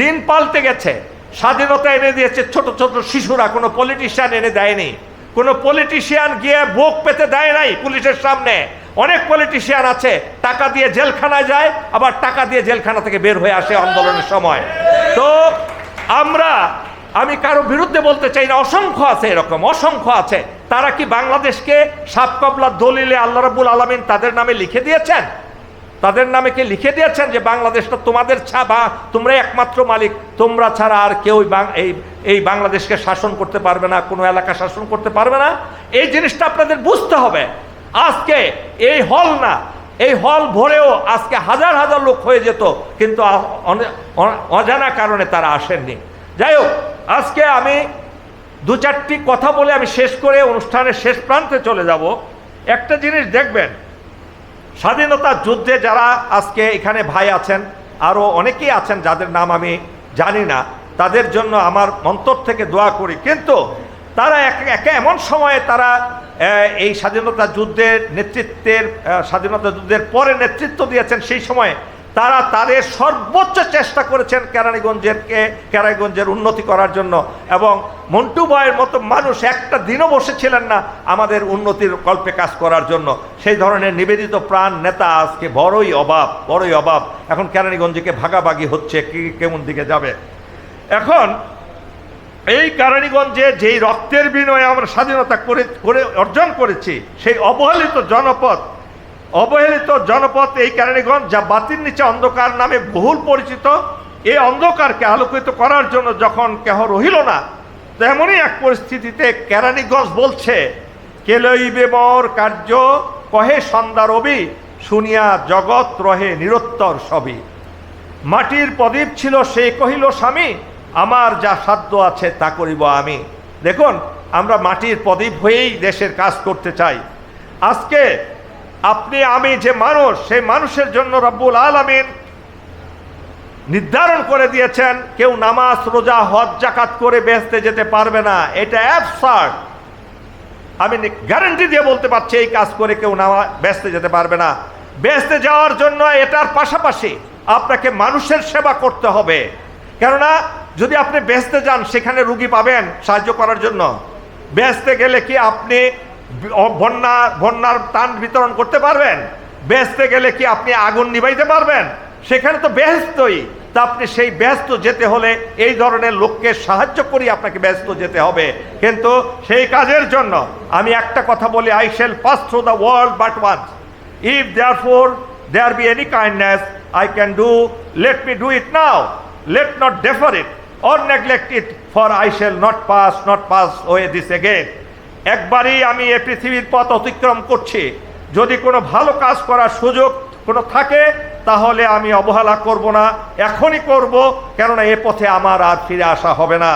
দিন পাল্টে গেছে। স্বাধীনতা এনে দিয়েছে ছোট ছোট শিশুরা। কোনো পলিটিশিয়ান এনে দেয়নি। কোনো পলিটিশিয়ান গিয়ে বুক পেতে দেয় নাই পুলিশের সামনে। অনেক পলিটিশিয়ান আছে, টাকা দিয়ে জেলখানায় যায়, আবার টাকা দিয়ে জেলখানা থেকে বের হয়ে আসে আন্দোলনের সময়। তো আমরা, আমি কারও বিরুদ্ধে বলতে চাই না, অসংখ্য আছে এরকম, অসংখ্য আছে। তারা কি বাংলাদেশকে সাপকবলা দলিলে আল্লাহ রাবুল আলমিন তাদের নামে লিখে দিয়েছেন? তাদের নামে কি লিখে দিয়েছেন যে বাংলাদেশটা তোমাদের ছাড়া তোমরা একমাত্র মালিক, তোমরা ছাড়া আর কেউ এই এই বাংলাদেশকে শাসন করতে পারবে না, কোনো এলাকা শাসন করতে পারবে না। এই জিনিসটা আপনাদের বুঝতে হবে। আজকে এই হল না, এই হল ভরেও আজকে হাজার হাজার লোক হয়ে যেত, কিন্তু অজানা কারণে তারা আসেননি। যাই হোক, আজকে আমি দু চারটি কথা বলে আমি শেষ করে অনুষ্ঠানের শেষ প্রান্তে চলে যাব। একটা জিনিস দেখবেন স্বাধীনতা যুদ্ধে যারা আজকে এখানে ভাই আছেন আরও অনেকেই আছেন যাদের নাম আমি জানি না, তাদের জন্য আমার অন্তর থেকে দোয়া করি। কিন্তু তারা এক একে এমন সময়ে তারা এই স্বাধীনতা যুদ্ধের নেতৃত্বের স্বাধীনতা যুদ্ধের পরে নেতৃত্ব দিয়েছেন, সেই সময়ে তারা তাদের সর্বোচ্চ চেষ্টা করেছেন কেরানীগঞ্জেরকে কেরানীগঞ্জের উন্নতি করার জন্য। এবং মন্টু বয়ের মতো মানুষ একটা দিনও বসেছিলেন না আমাদের উন্নতির কল্পে কাজ করার জন্য। সেই ধরনের নিবেদিত প্রাণ নেতা আজকে বড়ই অভাব বড়ই অভাব। এখন কেরানীগঞ্জকে ভাগাভাগি হচ্ছে, কি, কেমন দিকে যাবে? এখন এই কারণীগঞ্জে যেই রক্তের বিনিময়ে আমরা স্বাধীনতা করে করে অর্জন করেছি, সেই অবহেলিত জনপদ অবহেলিত জনপদ এই কারণীগঞ্জ যা বাতির নিচে অন্ধকার নামে বহুল পরিচিত। এই অন্ধকারকে আলোকিত করার জন্য যখন কেহ রহিল না তেমনই এক পরিস্থিতিতে কেরানীগঞ্জ বলছে কেলইবে মর কার্য? কহে সন্ধ্যা রবি? শুনিয়া জগৎ রহে নিরত্তর সবই। মাটির প্রদীপ ছিল সে কহিল, স্বামী, আমার যা সাধ্য আছে তা করিব আমি। দেখুন, আমরা মাটির প্রদীপ হয়েই দেশের কাজ করতে চাই। আজকে আপনি, আমি যে মানুষ, সেই মানুষের জন্য রব্বুল আলমিন নির্ধারণ করে দিয়েছেন, কেউ নামাজ, রোজা, হজ জাকাত করে বেচতে যেতে পারবে না। এটা অ্যাবসার্ড। আমি গ্যারেন্টি দিয়ে বলতে পারছি, এই কাজ করে কেউ নামা ব্যস্তে যেতে পারবে না। ব্যস্তে যাওয়ার জন্য এটার পাশাপাশি আপনাকে মানুষের সেবা করতে হবে। কেননা, যদি আপনি ব্যস্তে যান, সেখানে রুগী পাবেন সাহায্য করার জন্য। ব্যস্তে গেলে কি আপনি বন্যা, বন্যার টান বিতরণ করতে পারবেন। ব্যস্তে গেলে কি আপনি আগুন নিভাইতে পারবেন? সেখানে তো ব্যস্তই। তা আপনি সেই ব্যস্ত যেতে হলে এই ধরনের লোককে সাহায্য করি আপনাকে ব্যস্ত যেতে হবে। কিন্তু সেই কাজের জন্য আমি একটা কথা বলি I shall pass through the world but once if therefore there be any kindness I can do let me do it now let not defer it or neglect it for I shall not pass not pass way this again একবারই আমি এ পৃথিবীর পথ অতিক্রম করছি। যদি কোনো ভালো কাজ করার সুযোগ কোনো থাকে, তাহলে আমি অবহেলা করব না। এখনই করব, কেননা এ পথে আমার আর ফিরে আসা হবে না।